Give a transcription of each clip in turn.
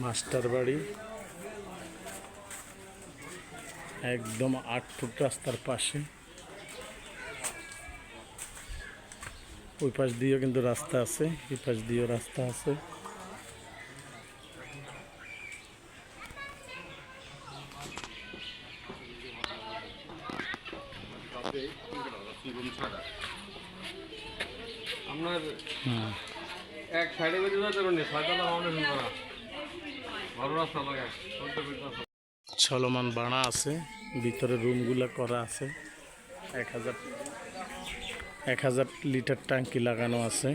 Master বাড়ি একদম আট ফুট রাস্তার পাশে। ওই পাশ দিয়েও কিন্তু রাস্তা আছে এই পাশ দিয়েও রাস্তা আছে। আপনার এক সাইডে বেঁধে যেতে পারেন ছয়তলা ফাউন্ডেশন করা ভালো রাস্তা লাগে চলতে ফিরতে রাস্তা। চলমান বাড়া আছে, ভিতরে রুমগুলো করা আছে। এক হাজার এক হাজার লিটার ট্যাঙ্কি লাগানো আছে,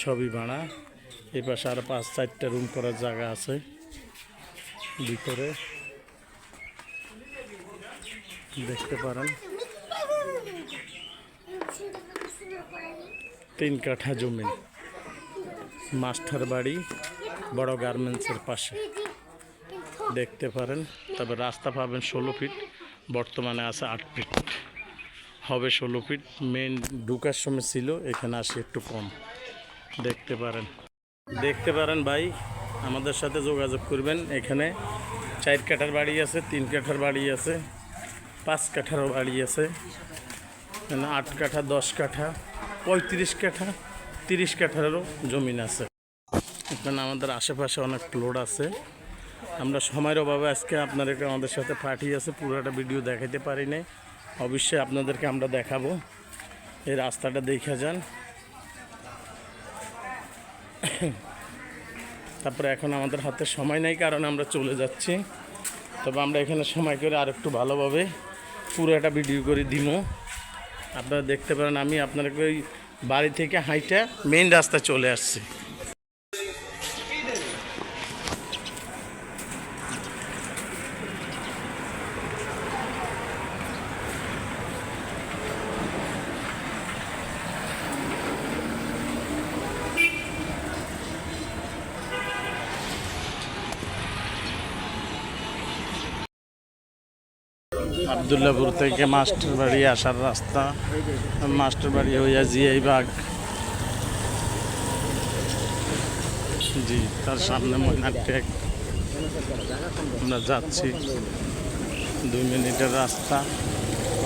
ছবি ভাড়া এই পাশে আরও পাঁচ, চারটা রুম করার জায়গা আছে, ভিতরে। দেখতে পারেন। তিন কাঠা জমি, মাস্টার বাড়ি। বড় গার্মেন্টসের পাশে। দেখতে পারেন, তবে রাস্তা পাবেন ষোলো ফিট বর্তমানে আছে আট ফিট হবে ষোলো ফিট মেন ঢুকার সময় ছিল, এখানে আসে একটু কম। দেখতে পারেন। দেখতে পারেন ভাই, আমাদের সাথে যোগাযোগ করবেন, এখানে চার কাঠার বাড়ি আছে, তিন কাঠার বাড়ি আছে, পাঁচ কাঠারও বাড়ি আছে আট কাঠা, দশ কাঠা, পঁয়ত্রিশ কাঠা, তিরিশ কাঠারও জমিন আছে। এখানে আমাদের আশেপাশে অনেক প্লট আছে। আমরা সময়ের অভাবে আজকে আপনাদেরকে আমাদের সাথে পাঠিয়ে আছে, পুরোটা ভিডিও দেখাতে পারি নাই। অবশ্যই আপনাদেরকে আমরা দেখাবো। এই রাস্তাটা দেখে যান। তারপরে এখন আমাদের হাতে সময় নেই, কারণ আমরা চলে যাচ্ছি। তবে আমরা এখানে সময় করে আর একটু ভালোভাবে পুরোটা ভিডিও করে দিব। আপনারা দেখতে পারেন, আমি আপনাদেরকে ওই বাড়ি থেকে হাইটা মেইন রাস্তায় চলে আসছি। আবদুল্লাপুর থেকে মাস্টার বাড়ি আসার রাস্তা। মাস্টার বাড়ি হইয়া জিয়াই বাগ। জি, তার সামনে ময়নার টেক আমরা যাচ্ছি। দুই মিনিটের রাস্তা।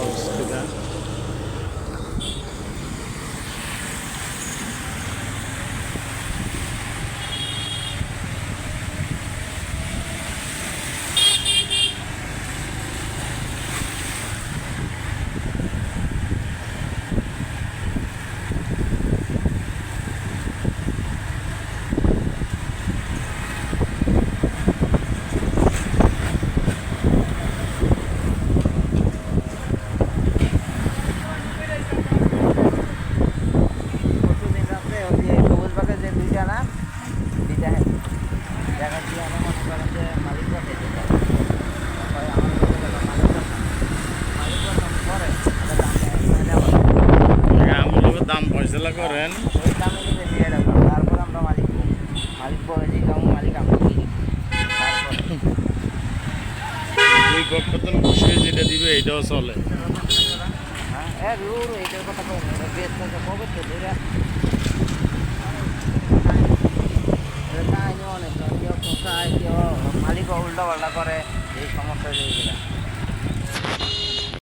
অবস্থিতা। জায়গা দিয়ে আমার মনে করেন যে মালিক আমার দাম ফয়সলা করেন। ওই দামে নিবে দিয়ে রাখলাম তারপর আমরা মালিক মালিক বলে যে কাউ মালিক আমরা দিই তারপর। দুই খুশি যেটা দিবে এটাও চলে। হ্যাঁ এ রুর এইটার কথা কবে তো ধরে উল্টা পাল্টা করে এই সমস্যা যেগুলা